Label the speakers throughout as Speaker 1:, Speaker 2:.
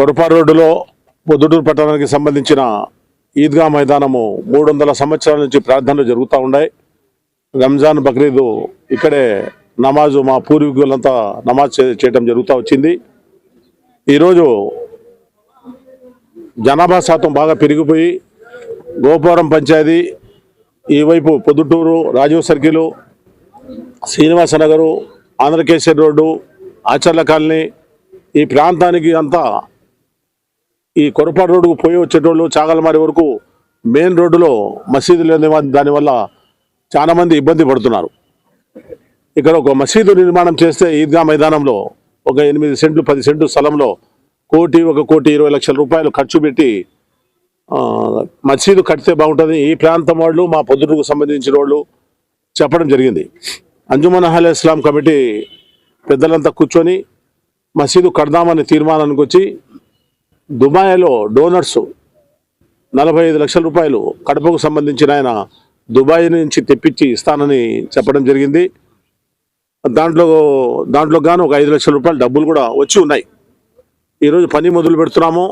Speaker 1: కొరపాడు రోడ్డులో పొద్దుటూరు పట్టణానికి సంబంధించిన ఈద్గా మైదానము మూడు వందల సంవత్సరాల నుంచి ప్రార్థనలు జరుగుతూ ఉన్నాయి. రంజాన్ బక్రీదు ఇక్కడే నమాజు మా పూర్వీకులంతా నమాజ్ చేయటం జరుగుతూ వచ్చింది. ఈరోజు జనాభా శాతం బాగా పెరిగిపోయి గోపురం పంచాయతీ ఈ వైపు Proddatur Rajiv circle Srinivasa Nagar Andhra Kesari road Acharla colony ఈ ప్రాంతానికి అంతా ఈ కొరపాడు రోడ్డుకు పోయి వచ్చేటోళ్ళు చాగలమారి వరకు మెయిన్ రోడ్డులో మసీదు లేని దానివల్ల చాలామంది ఇబ్బంది పడుతున్నారు. ఇక్కడ ఒక మసీదు నిర్మాణం చేస్తే ఈద్గా మైదానంలో ఒక ఎనిమిది సెంట్లు పది సెంట్లు స్థలంలో కోటి ఒక కోటి ఇరవై లక్షల రూపాయలు ఖర్చు పెట్టి మసీదు కడితే బాగుంటుంది. ఈ ప్రాంతం వాళ్ళు మా పొద్దుటకు సంబంధించిన వాళ్ళు చెప్పడం జరిగింది. అంజుమన్ అహల్ ఇస్లాం కమిటీ పెద్దలంతా కూర్చొని మసీదు కడదామనే తీర్మానానికి వచ్చి దుబాయ్లో డోనర్స్ నలభై ఐదు లక్షల రూపాయలు కడపకు సంబంధించిన ఆయన దుబాయ్ నుంచి తెప్పించి ఇస్తానని చెప్పడం జరిగింది. దాంట్లో దాంట్లో గాను ఒక ఐదు లక్షల రూపాయలు డబ్బులు కూడా వచ్చి ఉన్నాయి. ఈరోజు పని మొదలు పెడుతున్నాము.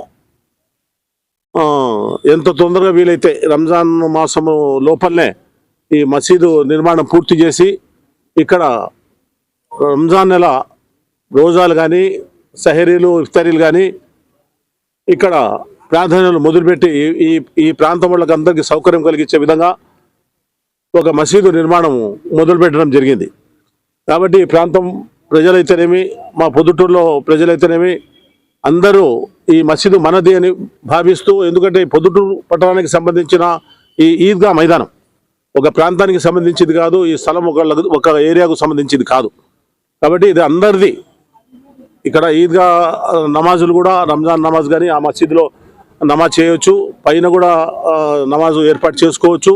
Speaker 1: ఎంత తొందరగా వీలైతే రంజాన్ మాసము లోపలనే ఈ మసీదు నిర్మాణం పూర్తి చేసి ఇక్కడ రంజాన్ నెల రోజాలు కానీ సహరీలు ఇఫ్తారీలు కానీ ఇక్కడ ప్రాధాన్యతలు మొదలుపెట్టి ఈ- ఈ ఈ ప్రాంతం వాళ్ళకి అందరికీ సౌకర్యం కలిగించే విధంగా ఒక మసీదు నిర్మాణం మొదలుపెట్టడం జరిగింది. కాబట్టి ఈ ప్రాంతం ప్రజలైతేనేమి మా పొద్దుటూరులో ప్రజలైతేనేమి అందరూ ఈ మసీదు మనది అని భావిస్తూ ఎందుకంటే ఈ పొద్దుటూరు పట్టణానికి సంబంధించిన ఈ ఈద్గా మైదానం ఒక ప్రాంతానికి సంబంధించింది కాదు ఈ స్థలం ఒక ఒక ఏరియాకు సంబంధించింది కాదు. కాబట్టి ఇది అందరిది ఇక్కడ ఈద్గా నమాజులు కూడా రంజాన్ నమాజ్ కానీ ఆ మసీదులో నమాజ్ చేయొచ్చు. పైన కూడా నమాజు ఏర్పాటు చేసుకోవచ్చు.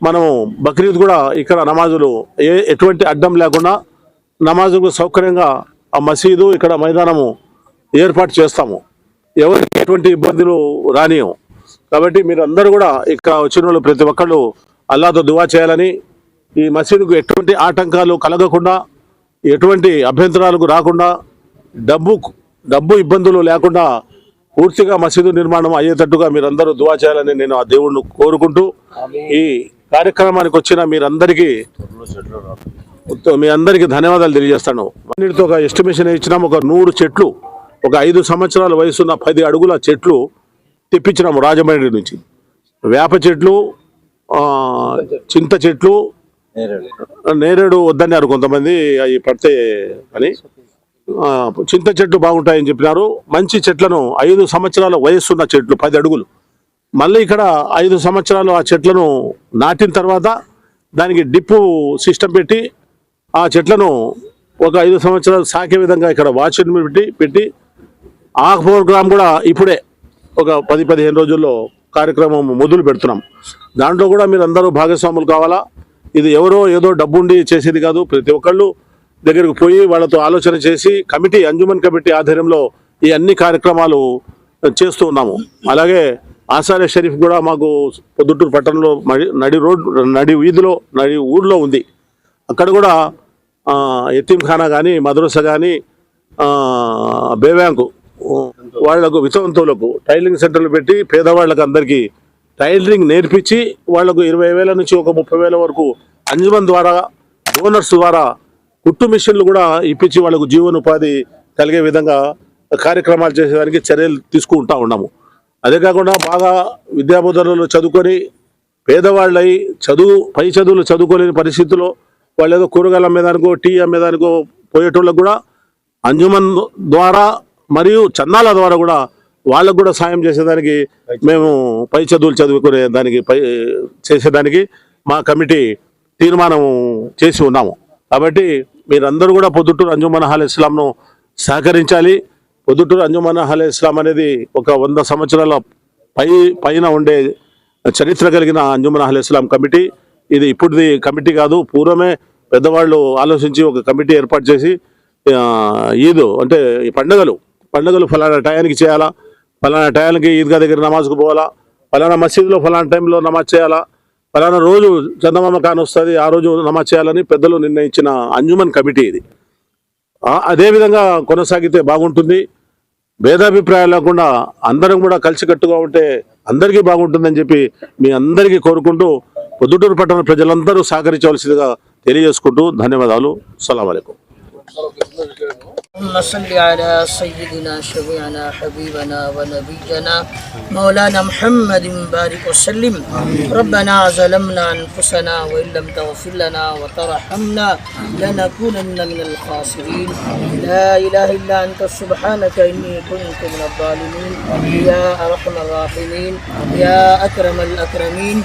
Speaker 1: మనము బక్రీద్ కూడా ఇక్కడ నమాజులు ఏ ఎటువంటి అడ్డం లేకుండా నమాజుకు సౌకర్యంగా ఆ మసీదు ఇక్కడ మైదానము ఏర్పాటు చేస్తాము. ఎవరికి ఎటువంటి ఇబ్బందులు రానియం కాబట్టి మీరు అందరూ కూడా ఇక్కడ వచ్చిన వాళ్ళు ప్రతి ఒక్కళ్ళు అల్లాతో దువా చేయాలని ఈ మసీదుకు ఎటువంటి ఆటంకాలు కలగకుండా ఎటువంటి అభ్యంతరాలకు రాకుండా డబ్బు డబ్బు ఇబ్బందులు లేకుండా పూర్తిగా మసీదు నిర్మాణం అయ్యేటట్టుగా మీరందరూ దువా చేయాలని నేను ఆ దేవుణ్ణి కోరుకుంటూ ఈ కార్యక్రమానికి వచ్చిన మీరందరికీ మీ అందరికీ ధన్యవాదాలు తెలియజేస్తాను. అన్నిటితో ఒక ఎస్టిమేషన్ ఇచ్చినాము ఒక నూరు చెట్లు ఒక ఐదు సంవత్సరాల వయసున్న పది అడుగుల చెట్లు తెప్పించినాము రాజమండ్రి నుంచి. వేప చెట్లు చింత చెట్లు నేరేడు వద్దన్నారు కొంతమంది అవి పడితే అని. చింత చెట్లు బాగుంటాయని చెప్పినారు. మంచి చెట్లను ఐదు సంవత్సరాల వయస్సున్న చెట్లు పది అడుగులు. మళ్ళీ ఇక్కడ ఐదు సంవత్సరాలు ఆ చెట్లను నాటిన తర్వాత దానికి డిప్పు సిస్టమ్ పెట్టి ఆ చెట్లను ఒక ఐదు సంవత్సరాలు సాకే విధంగా ఇక్కడ వాచ్ని పెట్టి పెట్టి ఆ ప్రోగ్రామ్ కూడా ఇప్పుడే ఒక పది పదిహేను రోజుల్లో కార్యక్రమం మొదలు పెడుతున్నాం. దాంట్లో కూడా మీరు అందరూ భాగస్వాములు కావాలా? ఇది ఎవరో ఏదో డబ్బుండి చేసేది కాదు. ప్రతి ఒక్కళ్ళు దగ్గరికి పోయి వాళ్ళతో ఆలోచన చేసి కమిటీ అంజుమన్ కమిటీ ఆధ్వర్యంలో ఈ అన్ని కార్యక్రమాలు చేస్తూ ఉన్నాము. అలాగే ఆసారే షరీఫ్ కూడా మాకు పొద్దుటూరు పట్టణంలో నడి రోడ్ నడి వీధిలో నడి ఊర్లో ఉంది. అక్కడ కూడా ఆ, కానీ మదరస కానీ బేబ్యాంకు వాళ్ళకు వితంతువులకు టైలరింగ్ సెంటర్లు పెట్టి పేదవాళ్ళకి అందరికీ టైలరింగ్ నేర్పించి వాళ్ళకు ఇరవై వేల నుంచి ఒక ముప్పై వేల వరకు అంజుమన్ ద్వారా డోనర్స్ ద్వారా కుట్టు మిషన్లు కూడా ఇప్పించి వాళ్ళకు జీవనోపాధి కలిగే విధంగా కార్యక్రమాలు చేసేదానికి చర్యలు తీసుకుంటా ఉన్నాము. అదే కాకుండా బాగా విద్యాబోధనలు చదువుకొని పేదవాళ్ళై చదువు పై చదువులు చదువుకోలేని పరిస్థితుల్లో వాళ్ళు ఏదో కూరగాయలు అమ్మేదానికో టీ అమ్మేదానికో పోయేటోళ్ళకు కూడా అంజుమన్ ద్వారా మరియు చందాల ద్వారా కూడా వాళ్ళకు కూడా సాయం చేసేదానికి మేము పై చదువులు చదువుకునే దానికి పై చేసేదానికి మా కమిటీ తీర్మానం చేసి ఉన్నాము. కాబట్టి మీరందరూ కూడా పొద్దుటూరు అంజుమన్ హాల్ ఇస్లాంను సహకరించాలి. పొద్దుటూరు అంజుమన్ హాల్ ఇస్లాం అనేది ఒక వంద సంవత్సరాల పై పైన ఉండే చరిత్ర కలిగిన అంజుమన్ అహల్ ఇస్లాం కమిటీ. ఇది ఇప్పుడుది కమిటీ కాదు పూర్వమే పెద్దవాళ్ళు ఆలోచించి ఒక కమిటీ ఏర్పాటు చేసి ఈద్ అంటే ఈ పండుగలు పండుగలు ఫలానా టయానికి చేయాలా? ఫలానా టయానికి ఈద్గా దగ్గర నమాజ్కు పోవాలా? ఫలానా మసీదులో ఫలానా టైంలో నమాజ్ చేయాలా? ఫలానా రోజు చందమామ కాని వస్తుంది ఆ రోజు నమాజ్ చేయాలని పెద్దలు నిర్ణయించిన అంజుమన్ కమిటీ ఇది. అదేవిధంగా అదే విధంగా కొనసాగితే బాగుంటుంది. భేదాభిప్రాయాలు లేకుండా అందరం కూడా కలిసికట్టుగా ఉంటే అందరికీ బాగుంటుందని చెప్పి మీ అందరికీ కోరుకుంటూ పొద్దుటూరు పట్టణ ప్రజలందరూ సహకరించవలసిందిగా తెలియజేసుకుంటూ ధన్యవాదాలు. సలాం
Speaker 2: اللهم صل على سيدنا شفيعنا حبيبنا ونبينا مولانا محمد بارك وسلم. ربنا ظلمنا أنفسنا وإن لم تغفر لنا وترحمنا لنكونن من الخاسرين. لا إله إلا أنت سبحانك إني كنت من الظالمين. يا أرحم الراحمين. يا أكرم الأكرمين.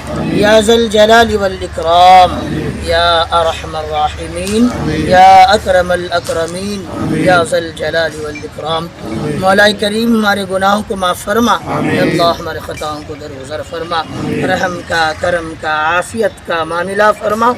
Speaker 2: يا ذا الجلال والإكرام. یا ارحم الراحمین یا اکرم الاکرمین یا ذل جلال والاکرام مولا کریم ہمارے گناہوں کو معاف فرما۔ اللہ ہمارے خطاؤں کو درگزر فرما۔ رحم کا کرم کا عافیت کا معاملہ فرما۔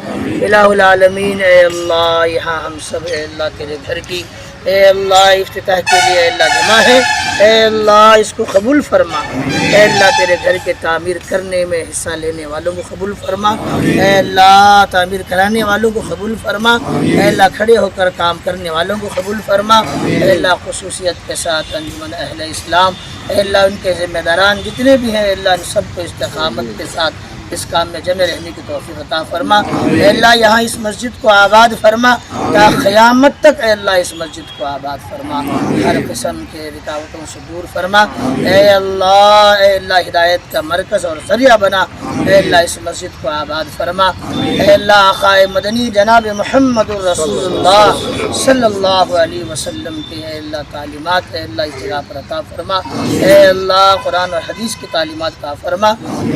Speaker 2: الہ العالمین اے اللہ یہاں ہم سب اے اللہ تیرے گھر کی اے اللہ، افتتاح کے لیے اے اللہ جمع ہے۔ اے اللہ، اس کو قبول فرما۔ اے اللہ، تیرے گھر کے تعمیر کرنے میں حصہ لینے والوں کو قبول فرما۔ اے اللہ، تعمیر کرانے والوں کو قبول فرما۔ اے اللہ، کھڑے ہو کر کام کرنے والوں کو قبول فرما۔ اے اللہ، خصوصیت کے ساتھ انجمن اہل اسلام۔ اے اللہ، ان کے ذمہ داران جتنے بھی ہیں اللہ، ان سب کو استقامت کے ساتھ اس کام میں جمع رہنے کی توفیق عطا فرما۔ اے اللہ، یہاں اس مسجد کو آباد فرما۔ تا قیامت تک اے اللہ اس مسجد کو آباد فرما۔ ہر قسم کے رکاوٹوں سے دور فرما۔ اے اللہ اے اللہ، ہدایت کا مرکز اور ذریعہ بنا۔ اے اللہ، اس مسجد کو آباد فرما۔ اے اللہ، آقا مدنی جناب محمد الرسول اللہ صلی اللہ علیہ وسلم کے اے اللہ تعلیمات، اے اللہ اجرا پر عطا فرما۔ اے اللہ، قرآن اور حدیث کی تعلیمات کا فرما۔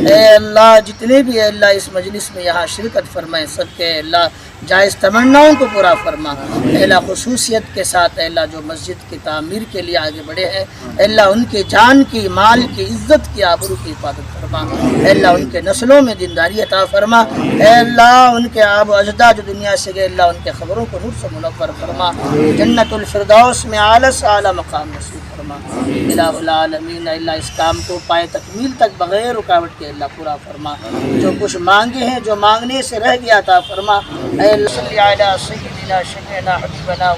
Speaker 2: اے اللہ جت جتنے بھی اللہ اس مجلس میں یہاں شرکت فرمائے، سب کے اللہ جائز تمناؤں کو پورا فرما۔ اللہ، خصوصیت کے ساتھ اللہ جو مسجد کی تعمیر کے لیے آگے بڑھے ہیں اللہ ان کے جان کی، مال کی، عزت کی آبرو کی حفاظت فرما۔ اللہ ان کے نسلوں میں دینداری عطا فرما۔ اے اللہ ان کے آب و اجدا جو دنیا سے گئے اللہ ان کے خبروں کو نور سے منور فرما۔ جنت الفردوس میں آلس اعلیٰ مقام نصیب فرما۔ اللہ العالمین اللہ اس کام کو پائے تکمیل تک بغیر رکاوٹ کے اللہ پورا فرما۔ جو کچھ مانگے ہیں، جو مانگنے سے رہ گیا تھا، فرما، اے اللہ، صلی علی سیدنا شفینا حبیبنا